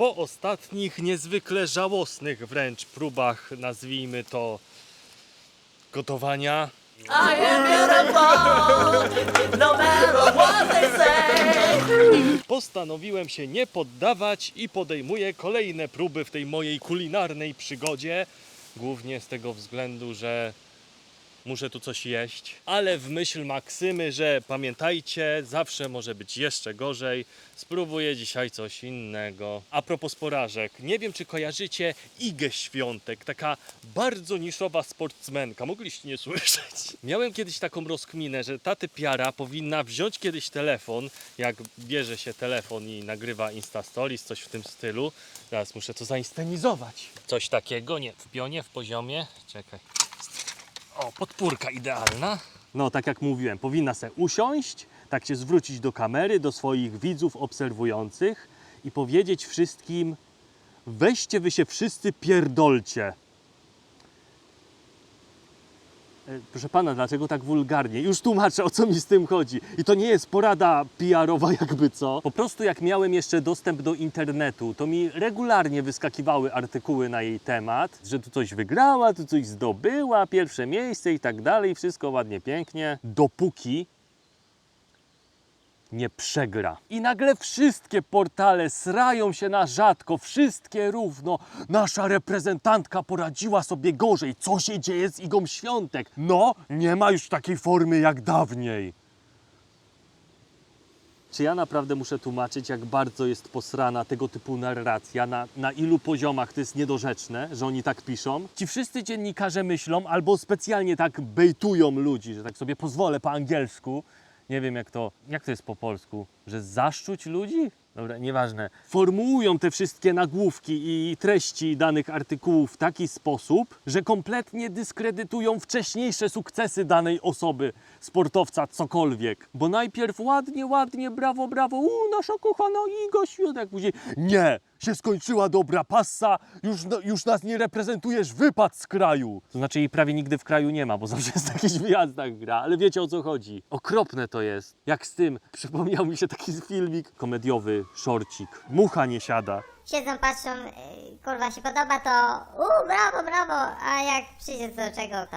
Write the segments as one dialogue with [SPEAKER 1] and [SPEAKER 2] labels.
[SPEAKER 1] Po ostatnich niezwykle żałosnych wręcz próbach, nazwijmy to gotowania,
[SPEAKER 2] I am beautiful, no matter what they say.
[SPEAKER 1] postanowiłem się nie poddawać i podejmuję kolejne próby w tej mojej kulinarnej przygodzie. Głównie z tego względu, że muszę tu coś jeść, ale w myśl Maksymy, że pamiętajcie, zawsze może być jeszcze gorzej. Spróbuję dzisiaj coś innego. A propos porażek, nie wiem czy kojarzycie Igę Świątek, taka bardzo niszowa sportsmenka. Mogliście nie słyszeć. Miałem kiedyś taką rozkminę, że ta typiara powinna wziąć kiedyś telefon, jak bierze się telefon i nagrywa Insta coś w tym stylu. Teraz muszę to zainscenizować. Coś takiego, nie, w pionie, w poziomie. Czekaj. O, podpórka idealna. No, tak jak mówiłem, powinna se usiąść, tak się zwrócić do kamery, do swoich widzów obserwujących i powiedzieć wszystkim: weźcie wy się wszyscy pierdolcie. Proszę pana, dlaczego tak wulgarnie? Już tłumaczę, o co mi z tym chodzi. I to nie jest porada PR-owa, jakby co. Po prostu, jak miałem jeszcze dostęp do internetu, to mi regularnie wyskakiwały artykuły na jej temat, że tu coś wygrała, tu coś zdobyła, pierwsze miejsce i tak dalej. Wszystko ładnie, pięknie. Dopóki nie przegra. I nagle wszystkie portale srają się na rzadko, wszystkie równo. Nasza reprezentantka poradziła sobie gorzej. Co się dzieje z Igą Świątek? No, nie ma już takiej formy jak dawniej. Czy ja naprawdę muszę tłumaczyć, jak bardzo jest posrana tego typu narracja, na, na ilu poziomach to jest niedorzeczne, że oni tak piszą? Ci wszyscy dziennikarze myślą albo specjalnie tak bejtują ludzi, że tak sobie pozwolę po angielsku, nie wiem jak to, jak to jest po polsku, że zaszczuć ludzi? Dobra, nieważne. Formułują te wszystkie nagłówki i treści danych artykułów w taki sposób, że kompletnie dyskredytują wcześniejsze sukcesy danej osoby, sportowca, cokolwiek. Bo najpierw ładnie, ładnie, brawo, brawo, u, nasza kochana Iga Świątek, później nie, się skończyła dobra passa, już, no- już nas nie reprezentujesz, wypad z kraju. To znaczy jej prawie nigdy w kraju nie ma, bo zawsze jest w jakichś wyjazdach gra, ale wiecie o co chodzi. Okropne to jest. Jak z tym, przypomniał mi się taki filmik komediowy, szorcik. Mucha nie siada.
[SPEAKER 3] Siedzą, patrzą, y, kurwa się podoba to, u, brawo, brawo, a jak przyjdzie do czego, to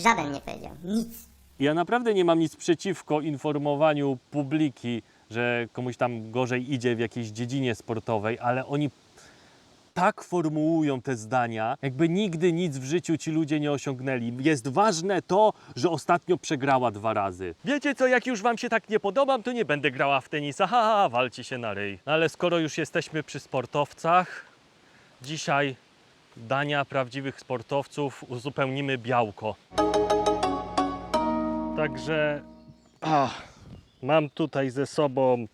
[SPEAKER 3] żaden nie powiedział, nic.
[SPEAKER 1] Ja naprawdę nie mam nic przeciwko informowaniu publiki, że komuś tam gorzej idzie w jakiejś dziedzinie sportowej, ale oni tak formułują te zdania, jakby nigdy nic w życiu ci ludzie nie osiągnęli. Jest ważne to, że ostatnio przegrała dwa razy. Wiecie co, jak już wam się tak nie podobam, to nie będę grała w tenisa. Ha, ha, ha walcie się na ryj. No ale skoro już jesteśmy przy sportowcach, dzisiaj dania prawdziwych sportowców uzupełnimy białko. Także ach, mam tutaj ze sobą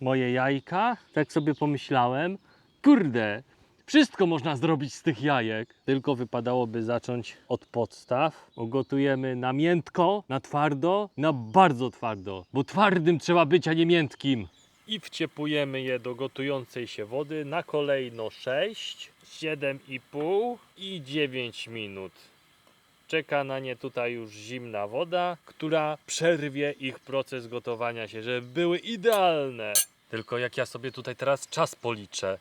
[SPEAKER 1] moje jajka. Tak sobie pomyślałem. Kurde, wszystko można zrobić z tych jajek. Tylko wypadałoby zacząć od podstaw. Ugotujemy na miętko, na twardo, na bardzo twardo. Bo twardym trzeba być, a nie miętkim. I wciepujemy je do gotującej się wody na kolejno 6, 7,5 i 9 minut. Czeka na nie tutaj już zimna woda, która przerwie ich proces gotowania się, żeby były idealne. Tylko jak ja sobie tutaj teraz czas policzę.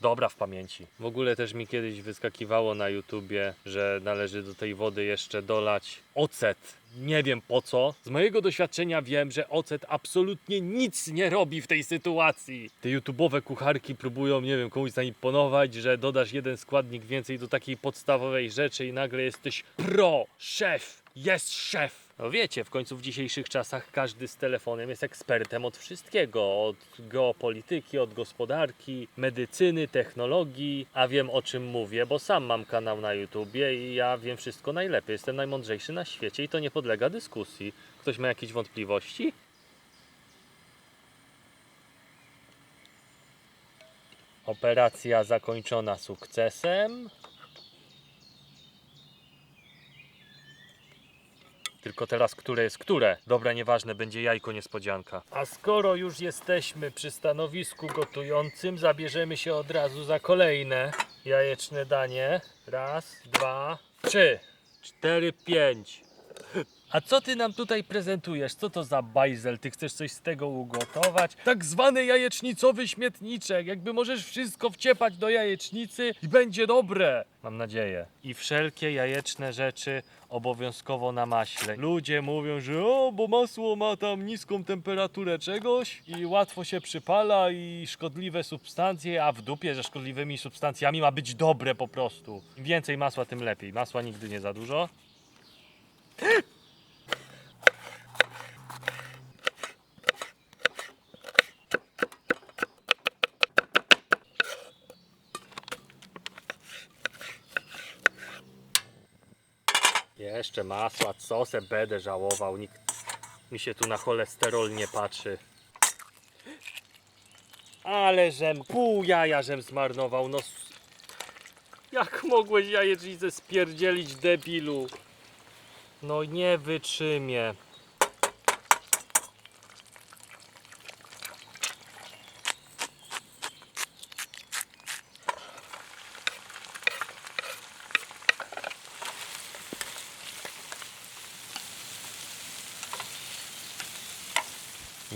[SPEAKER 1] Dobra w pamięci. W ogóle też mi kiedyś wyskakiwało na YouTubie, że należy do tej wody jeszcze dolać ocet. Nie wiem po co. Z mojego doświadczenia wiem, że ocet absolutnie nic nie robi w tej sytuacji. Te YouTube'owe kucharki próbują, nie wiem, komuś zaimponować, że dodasz jeden składnik więcej do takiej podstawowej rzeczy i nagle jesteś pro, szef, jest szef. No wiecie, w końcu w dzisiejszych czasach każdy z telefonem jest ekspertem od wszystkiego, od geopolityki, od gospodarki, medycyny, technologii, a wiem o czym mówię, bo sam mam kanał na YouTubie i ja wiem wszystko najlepiej, jestem najmądrzejszy na świecie i to nie podlega dyskusji. Ktoś ma jakieś wątpliwości? Operacja zakończona sukcesem. Tylko teraz które jest które? Dobra, nieważne, będzie jajko niespodzianka. A skoro już jesteśmy przy stanowisku gotującym, zabierzemy się od razu za kolejne jajeczne danie. Raz, dwa, trzy, cztery, pięć. A co ty nam tutaj prezentujesz? Co to za bajzel? Ty chcesz coś z tego ugotować? Tak zwany jajecznicowy śmietniczek. Jakby możesz wszystko wciepać do jajecznicy i będzie dobre. Mam nadzieję. I wszelkie jajeczne rzeczy obowiązkowo na maśle. Ludzie mówią, że o, bo masło ma tam niską temperaturę czegoś i łatwo się przypala i szkodliwe substancje, a w dupie ze szkodliwymi substancjami ma być dobre po prostu. Im więcej masła, tym lepiej. Masła nigdy nie za dużo. Jeszcze masła, co se będę żałował. Nikt mi się tu na cholesterol nie patrzy. Ale żem pół jaja żem zmarnował. No jak mogłeś jajecznicę spierdzielić debilu? No nie wytrzymie.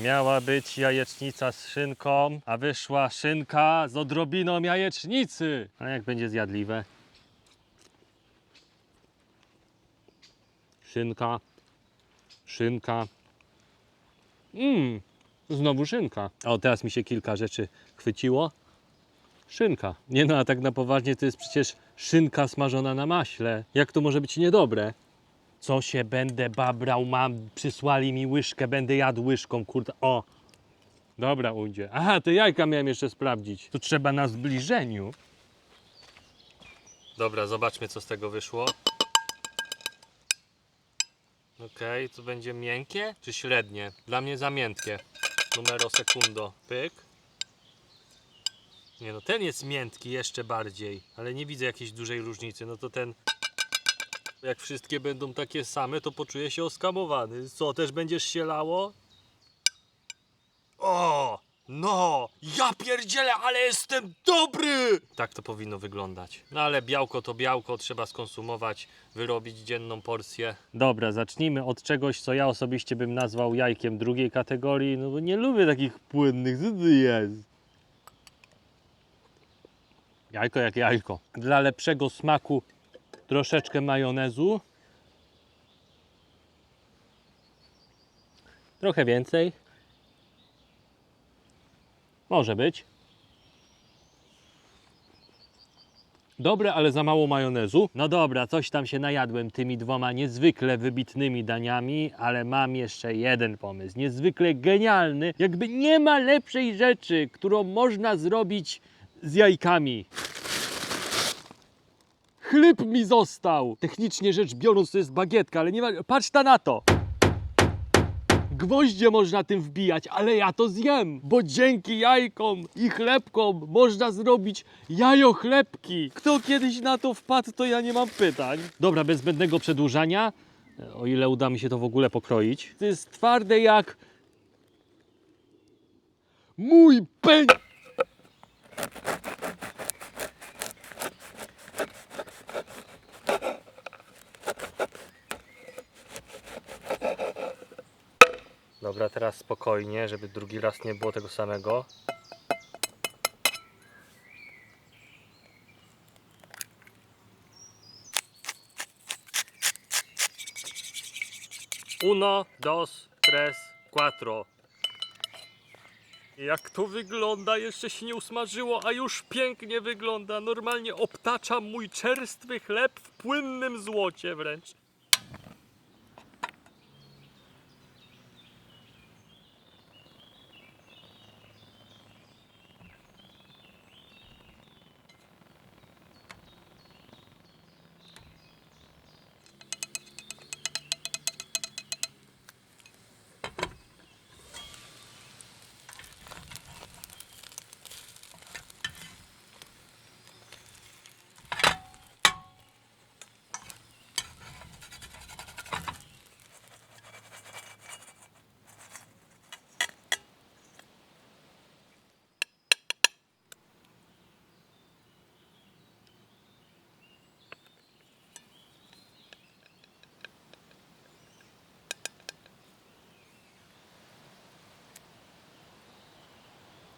[SPEAKER 1] Miała być jajecznica z szynką, a wyszła szynka z odrobiną jajecznicy. A jak będzie zjadliwe? Szynka, szynka. Mmm, znowu szynka. O teraz mi się kilka rzeczy chwyciło. Szynka. Nie no, a tak na poważnie to jest przecież szynka smażona na maśle. Jak to może być niedobre? Co się będę babrał, mam, przysłali mi łyżkę, będę jadł łyżką, kurde, o. Dobra, ujdzie. Aha, te jajka miałem jeszcze sprawdzić. Tu trzeba na zbliżeniu. Dobra, zobaczmy co z tego wyszło. Okej, to będzie miękkie czy średnie? Dla mnie za miętkie. Numero sekundo. Pyk. Nie no, ten jest miętki jeszcze bardziej, ale nie widzę jakiejś dużej różnicy. No to ten jak wszystkie będą takie same, to poczuję się oskamowany. Co, też będziesz się lało? O! No! Ja pierdzielę, ale jestem dobry! Tak to powinno wyglądać. No ale białko to białko, trzeba skonsumować, wyrobić dzienną porcję. Dobra, zacznijmy od czegoś, co ja osobiście bym nazwał jajkiem drugiej kategorii, no bo nie lubię takich płynnych, co to jest? Jajko jak jajko. Dla lepszego smaku troszeczkę majonezu. Trochę więcej. Może być. Dobre, ale za mało majonezu. No dobra, coś tam się najadłem tymi dwoma niezwykle wybitnymi daniami, ale mam jeszcze jeden pomysł. Niezwykle genialny. Jakby nie ma lepszej rzeczy, którą można zrobić z jajkami. Chleb mi został! Technicznie rzecz biorąc, to jest bagietka, ale nie ma. Patrz ta na to! Gwoździe można tym wbijać, ale ja to zjem, bo dzięki jajkom i chlebkom można zrobić jajochlebki. Kto kiedyś na to wpadł, to ja nie mam pytań. Dobra, bez zbędnego przedłużania, o ile uda mi się to w ogóle pokroić. To jest twarde jak... Mój peń... Dobra, teraz spokojnie, żeby drugi raz nie było tego samego. Uno, dos, tres, cuatro. Jak to wygląda? Jeszcze się nie usmażyło, a już pięknie wygląda. Normalnie obtacza mój czerstwy chleb w płynnym złocie wręcz.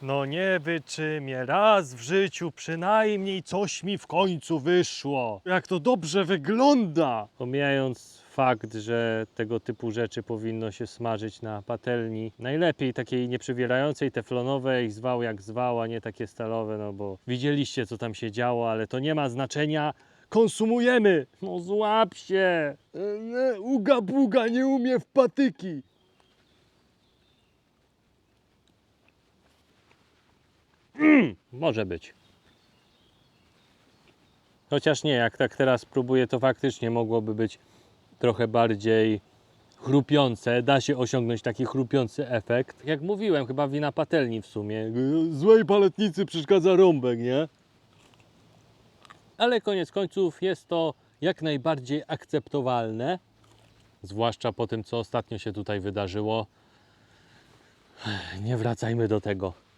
[SPEAKER 1] No nie wyczymię, raz w życiu przynajmniej coś mi w końcu wyszło. Jak to dobrze wygląda! Pomijając fakt, że tego typu rzeczy powinno się smażyć na patelni, najlepiej takiej nieprzywierającej, teflonowej, zwał jak zwał, a nie takie stalowe, no bo widzieliście co tam się działo, ale to nie ma znaczenia. Konsumujemy! No złap się! E, Uga buga nie umie w patyki! Może być. Chociaż nie, jak tak teraz próbuję, to faktycznie mogłoby być trochę bardziej chrupiące. Da się osiągnąć taki chrupiący efekt. Jak mówiłem, chyba wina patelni w sumie. Złej paletnicy przeszkadza rąbek, nie? Ale koniec końców jest to jak najbardziej akceptowalne. Zwłaszcza po tym, co ostatnio się tutaj wydarzyło. Nie wracajmy do tego.